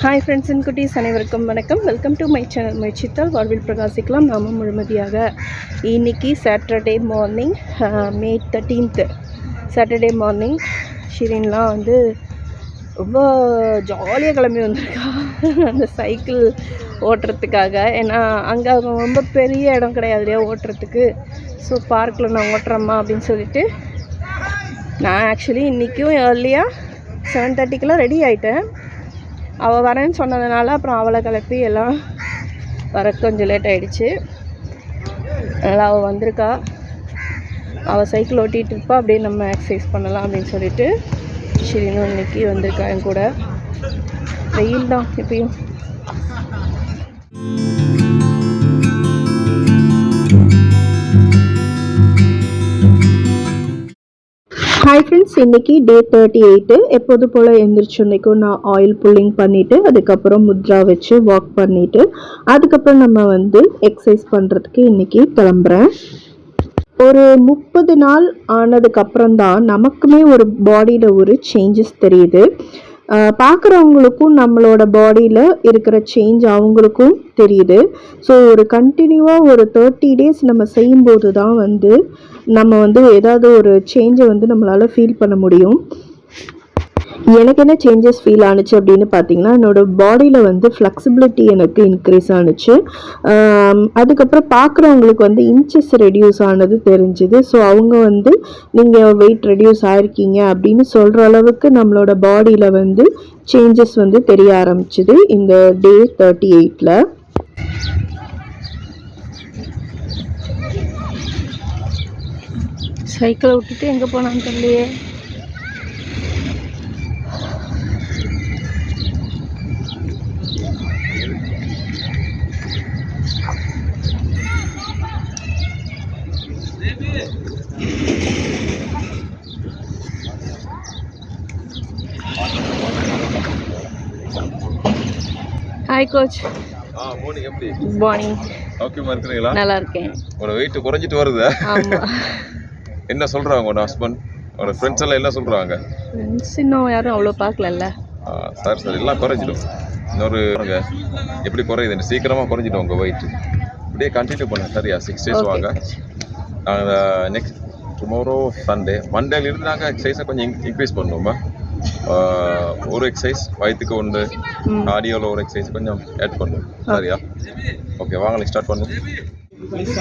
Hi friends and குட்டீஸ் அனைவருக்கும் வணக்கம். வெல்கம் டு மை சேனல் முயற்சித்தால் வாழ்வில் பிரகாசிக்கலாம் நாம முழுமதியாக. இன்னைக்கு Saturday morning May thirteenth Saturday morning ஷிரின்லாம் வந்து ரொம்ப ஜாலியாக கிளம்பி வந்திருக்கா. அந்த சைக்கிள் ஓட்டுறதுக்காக. ஏன்னா அங்கே ரொம்ப பெரிய இடம் கிடையாது இல்லையா ஓட்டுறதுக்கு. ஸோ பார்க்கில் நான் ஓட்டுறேம்மா அப்படின்னு சொல்லிட்டு நான் ஆக்சுவலி இன்றைக்கும் ஏர்லியாக செவன் தேர்ட்டிக்கெலாம் ரெடி ஆகிட்டேன் அவள் வரேன்னு சொன்னதுனால அப்புறம் அவளை கிளப்பி எல்லாம் வர கொஞ்சம் லேட் ஆகிடுச்சு அதனால் அவள் வந்திருக்கா. அவள் சைக்கிள் ஓட்டிகிட்டு இருப்பா. அப்படியே நம்ம எக்ஸசைஸ் பண்ணலாம் அப்படின்னு சொல்லிட்டு. ஷிரினும் இன்னைக்கு வந்திருக்கா என் கூட. வெயில் தான் இப்பயும். ஹாய் ஃப்ரெண்ட்ஸ் இன்றைக்கி டே தேர்ட்டி எயிட்டு எப்போது போல் எழுந்திரிச்சு இன்றைக்கும் நான் ஆயில் புல்லிங் பண்ணிவிட்டு அதுக்கப்புறம் முத்ரா வச்சு வாக் பண்ணிவிட்டு அதுக்கப்புறம் நம்ம வந்து எக்ஸசைஸ் பண்ணுறதுக்கு இன்றைக்கி கிளம்புறேன். ஒரு முப்பது நாள் ஆனதுக்கப்புறம் தான் நமக்குமே ஒரு பாடியில் ஒரு சேஞ்சஸ் தெரியுது. பார்க்குறவங்களுக்கும் நம்மளோட பாடியில் இருக்கிற சேஞ்ச் அவங்களுக்கும் தெரியுது. ஸோ ஒரு கண்டினியூவாக ஒரு தேர்ட்டி டேஸ் நம்ம செய்யும்போது தான் வந்து நம்ம வந்து ஏதாவது ஒரு சேஞ்சை வந்து நம்மளால் ஃபீல் பண்ண முடியும். எனக்கு என்ன சேஞ்சஸ் ஃபீல் ஆனுச்சு அப்படின்னு பார்த்தீங்கன்னா என்னோட பாடியில் வந்து ஃப்ளெக்சிபிலிட்டி எனக்கு இன்க்ரீஸ் ஆனுச்சு. அதுக்கப்புறம் பார்க்குறவங்களுக்கு வந்து இன்ச்சஸ் ரெடியூஸ் ஆனது தெரிஞ்சுது. ஸோ அவங்க வந்து நீங்கள் வெயிட் ரெடியூஸ் ஆயிருக்கீங்க அப்படின்னு சொல்கிற அளவுக்கு நம்மளோட பாடியில் வந்து சேஞ்சஸ் வந்து தெரிய ஆரம்பிச்சுது இந்த டே தேர்ட்டி எயிட்டில் சைக்கிளை விட்டுட்டு எங்கே போனான்னு தெரியலையே. ஹாய் கோச் ஆ மார்னிங் எப்படி? குட் மார்னிங் சௌக்கியமா இருக்கிறீங்களா நல்லா இருக்கேன் ஒரு வெயிட் குறைஞ்சிட்டு வருது. என்ன சொல்றாங்க உங்களோட ஹஸ்பண்ட் உங்களோட ஃப்ரெண்ட்ஸ் எல்லாம் என்ன சொல்றாங்க? ஃப்ரெண்ட்ஸ் இன்னும் யாரும் அவ்வளோ பார்க்கலல்ல. சார் சார் எல்லாம் குறைஞ்சிடும். இன்னொரு எப்படி குறையுது? சீக்கிரமா குறைஞ்சிடும் உங்க வெயிட் அப்படியே கண்டினியூ பண்ணுங்க. சரியா? Six days. வாங்க. நாங்கள் நெக்ஸ்ட் டுமாரோ சண்டே மண்டேல இருந்து நாங்கள் எக்ஸசைஸை கொஞ்சம் இன்க்ரீஸ் பண்ணுவோமா? ஒரு எக்ஸசைஸ் வயிற்றுக்கு ஒன்று ம். கார்டியோவில் ஒரு எக்ஸசைஸ் கொஞ்சம் ஆட் பண்ணுவோம் சரியா? ஓகே வாங்க ஸ்டார்ட் பண்ணுவோம். Because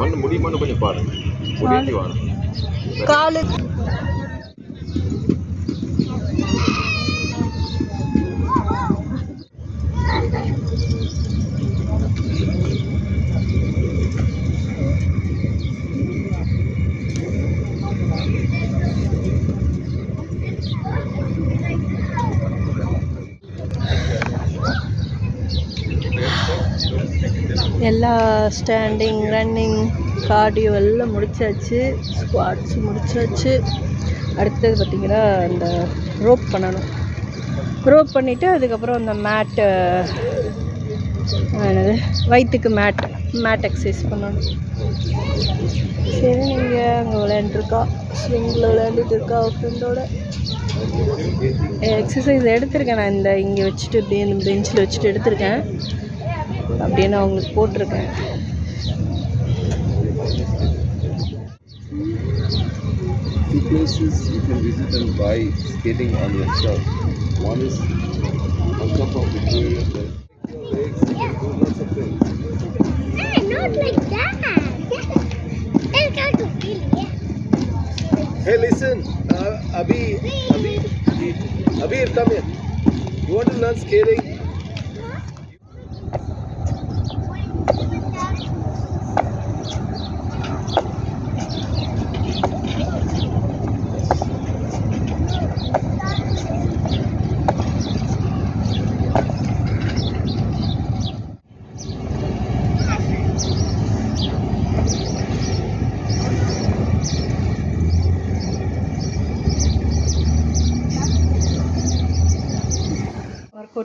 பண்ண முடியுமான்னு கொஞ்சம் பாருங்க முடிஞ்சு வாங்க காலு எல்லா ஸ்டாண்டிங் ரன்னிங் கார்டியோ எல்லாம் முடிச்சாச்சு ஸ்குவாட்ஸ் முடிச்சாச்சு. அடுத்தது பார்த்திங்கன்னா அந்த ரோப் பண்ணணும். ரோப் பண்ணிவிட்டு அதுக்கப்புறம் அந்த மேட்டு என்னது? வயிற்றுக்கு மேட் மேட் எக்ஸசைஸ் பண்ணணும். சரி நீங்கள் அங்கே விளையாண்டுருக்கா? ஸ்விங்கில் விளையாண்டுட்டு இருக்கா ஃப்ரெண்டோட எக்ஸசைஸ் எடுத்திருக்கேன். நான் இந்த இங்கே வச்சுட்டு இப்படி இந்த பெஞ்சில் வச்சுட்டு எடுத்திருக்கேன். அப்படியே நான் உங்களுக்கு போட்டிருக்கேன் two places you can visit and buy skating on yourself. One is on top of the hill, then your legs, you can do lots of things. Hey, not like that. Tell her to feel, yeah. Hey, listen, uh, Abhi, Abhi, Abhi, come here. You want to learn skating?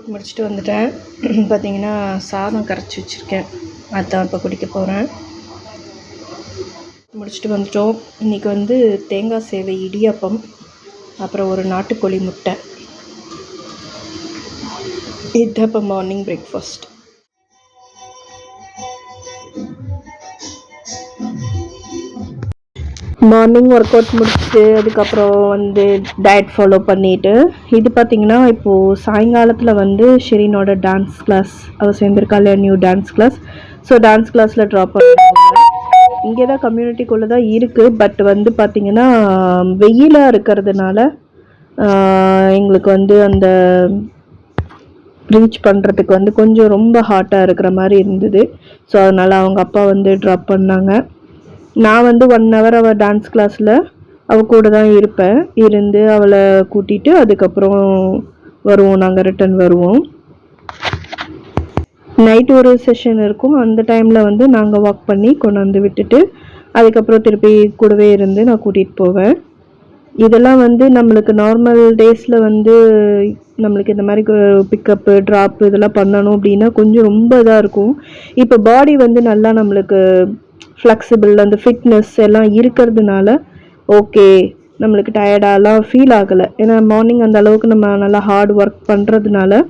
Work முடிச்சுட்டு வந்துட்டேன். பார்த்தீங்கன்னா சாதம் கரைச்சி வச்சுருக்கேன். அதுதான் இப்போ குடிக்க போகிறேன் முடிச்சுட்டு வந்துட்டோம். இன்றைக்கி வந்து தேங்காய் சேவை இடியாப்பம் அப்புறம் ஒரு நாட்டுக்கோழி முட்டை. இதுதான் இப்போ morning breakfast morning workout முடிச்சுட்டு அதுக்கப்புறம் வந்து டயட் ஃபாலோ பண்ணிட்டு இது பார்த்தீங்கன்னா இப்போது சாயங்காலத்தில் வந்து ஷெரீனோட டான்ஸ் கிளாஸ் அவள் சேர்ந்துருக்காள் இல்லையா new dance class so dance கிளாஸில் ட்ராப் பண்ணுவாங்க இங்கே தான் கம்யூனிட்டிக்குள்ளே தான் இருக்குது பட் வந்து பார்த்திங்கன்னா வெயிலாக இருக்கிறதுனால எங்களுக்கு வந்து அந்த ரீச் பண்ணுறதுக்கு வந்து கொஞ்சம் ரொம்ப ஹாட்டாக இருக்கிற மாதிரி இருந்தது. ஸோ அதனால் அவங்க அப்பா வந்து ட்ராப் பண்ணாங்க. நான் வந்து ஒன் ஹவர் அவள் டான்ஸ் கிளாஸில் அவள் கூட தான் இருப்பேன். இருந்து அவளை கூட்டிகிட்டு அதுக்கப்புறம் வருவோம். நாங்கள் ரிட்டர்ன் வருவோம். நைட் ஒரு செஷன் இருக்கும். அந்த டைமில் வந்து நாங்கள் வாக் பண்ணி கொண்டு வந்து விட்டுட்டு அதுக்கப்புறம் திருப்பி கூடவே இருந்து நான் கூட்டிகிட்டு போவேன். இதெல்லாம் வந்து நம்மளுக்கு நார்மல் டேஸில் வந்து நம்மளுக்கு இந்த மாதிரி பிக்கப்பு ட்ராப் இதெல்லாம் பண்ணணும் அப்படின்னா கொஞ்சம் ரொம்ப இதாக இருக்கும். இப்போ பாடி வந்து நல்லா நம்மளுக்கு ஃப்ளெக்சிபிள் அந்த ஃபிட்னஸ் எல்லாம் இருக்கிறதுனால ஓகே நம்மளுக்கு டயர்டாலாம் ஃபீல் ஆகலை. ஏன்னா மார்னிங் அந்த அளவுக்கு நம்ம நல்லா ஹார்ட் ஒர்க் பண்ணுறதுனால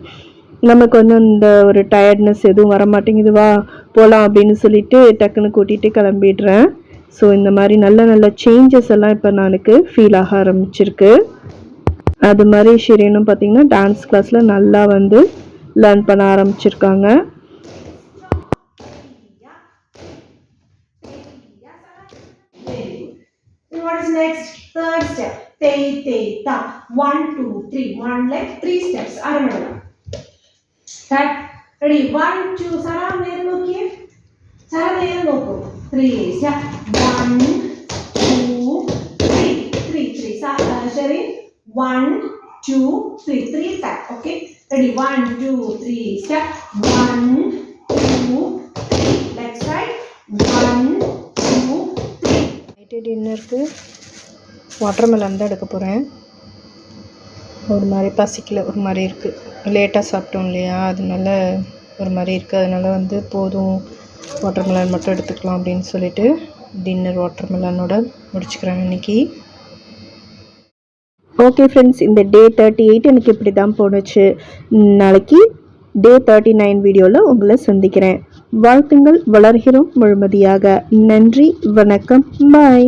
நமக்கு வந்து அந்த ஒரு டயர்ட்னஸ் எதுவும் வர மாட்டேங்குது வா போகலாம் அப்படின்னு சொல்லிட்டு டக்குன்னு கூட்டிகிட்டு கிளம்பிடுறேன். ஸோ இந்த மாதிரி நல்ல நல்ல சேஞ்சஸ் எல்லாம் இப்போ எனக்கு ஃபீல் ஆக ஆரம்பிச்சிருக்கு. அது மாதிரி ஷிரீனும் பார்த்தீங்கன்னா டான்ஸ் கிளாஸில் நல்லா வந்து லேர்ன் பண்ண ஆரம்பிச்சிருக்காங்க. തേയ് തേയ് ത വൺ ടു ത്രീ വണ്ണിലെ ത്രീ സ്റ്റെപ്സ് അരമണ റെഡി വൺ ടു സറ നേരെ നോക്കിയേ. സറ നേരെ നോക്കൂ. Three one two three three three Sherry one two three three time okay ready one two three step one two three left side one two three ഡിന്നർക്ക് watermelon தான் எடுக்க போகிறேன் ஒரு மாதிரி பசிக்கல ஒரு மாதிரி இருக்குது லேட்டாக சாப்பிட்டோம் இல்லையா? அதனால ஒரு மாதிரி இருக்குது அதனால் வந்து போதும் வாட்டர்மெலன் மட்டும் எடுத்துக்கலாம் அப்படின்னு சொல்லிட்டு டின்னர் வாட்டர்மெலனோட முடிச்சுக்கிறேன் இன்றைக்கி ஓகே ஃப்ரெண்ட்ஸ் இந்த டே தேர்ட்டி எயிட் எனக்கு இப்படி தான் போணுச்சு. நாளைக்கு டே தேர்ட்டி நைன் வீடியோவில் உங்களை சந்திக்கிறேன். வாழ்த்துங்கள் வளர்கிறோம் முழுமதியாக. நன்றி வணக்கம் பாய்